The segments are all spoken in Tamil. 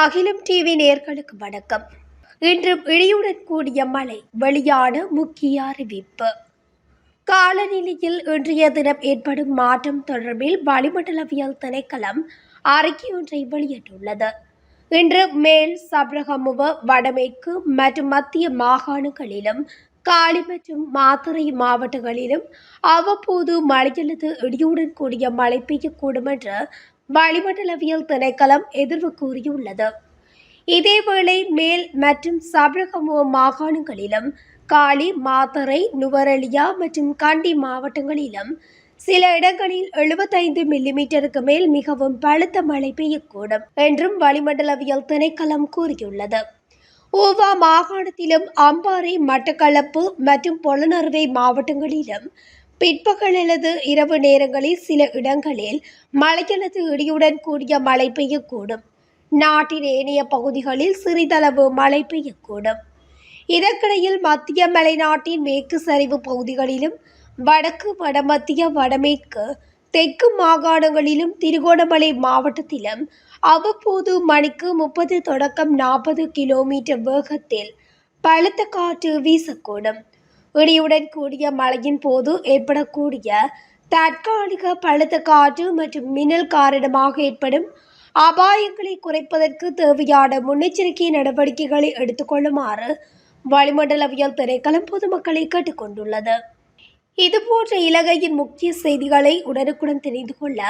அகிலம் டிவி நேர்களுக்கு வணக்கம். இன்று இடியுடன் கூடிய மழை வெளியான முக்கிய அறிவிப்பு. காலநிலையில் இன்றைய தினம் ஏற்படும் மாற்றம் தொடர்பில் வளிமண்டலவியல் திணைக்களம் அறிக்கை ஒன்றை வெளியிட்டுள்ளது. இன்று மேல் சபரகமுவ வடமேற்கு மற்றும் மத்திய மாகாணங்களிலும் காலி மற்றும் மாத்தறை மாவட்டங்களிலும் அவ்வப்போது மழையல்லது இடியுடன் கூடிய மழை பெய்யக்கூடும் என்று வளிமண்டலவியல் திணைக்களம் எதிர்வு கூறியுள்ளது. இதேவேளை மேல் மற்றும் சபரகமோ மாகாணங்களிலும் காலி மாத்தறை நுவரெலியா மற்றும் கண்டி மாவட்டங்களிலும் சில இடங்களில் 75 மில்லிமீட்டருக்கு மேல் மிகவும் பலத்த மழை பெய்யக்கூடும் என்றும் வளிமண்டலவியல் திணைக்களம் கூறியுள்ளது. ஓவா மாகாணத்திலும் அம்பாறை மட்டக்களப்பு மற்றும் பொலனறுவை மாவட்டங்களிலும் பிற்பகல் அல்லது இரவு நேரங்களில் சில இடங்களில் மழையல்லது இடியுடன் கூடிய மழை பெய்யக்கூடும். நாட்டின் ஏனைய பகுதிகளில் சிறிதளவு மழை பெய்யக்கூடும். இதற்கிடையில் மத்திய மலைநாட்டின் மேற்கு சரிவு பகுதிகளிலும் வடக்கு வடமத்திய வடமேற்கு தெற்கு மாகாணங்களிலும் திருகோணமலை மாவட்டத்திலும் அவ்வப்போது மணிக்கு முப்பது தொடக்கம் நாற்பது கிலோமீட்டர் வேகத்தில் பலத்த காற்று வீசக்கூடும். இடியுடன் கூடிய மழையின் போது ஏற்படக்கூடிய தற்காலிக பழுத்த காற்று மற்றும் மின்னல் காரணமாக ஏற்படும் அபாயங்களை குறைப்பதற்கு தேவையான முன்னெச்சரிக்கை நடவடிக்கைகளை எடுத்துக்கொள்ளுமாறு வளிமண்டலவியல் திணைக்களம் பொதுமக்களை கேட்டுக்கொண்டுள்ளது. இதுபோன்ற இலங்கையின் முக்கிய செய்திகளை உடனுக்குடன் தெரிந்து கொள்ள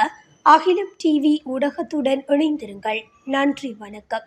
அகிலம் டிவி ஊடகத்துடன் இணைந்திருங்கள். நன்றி வணக்கம்.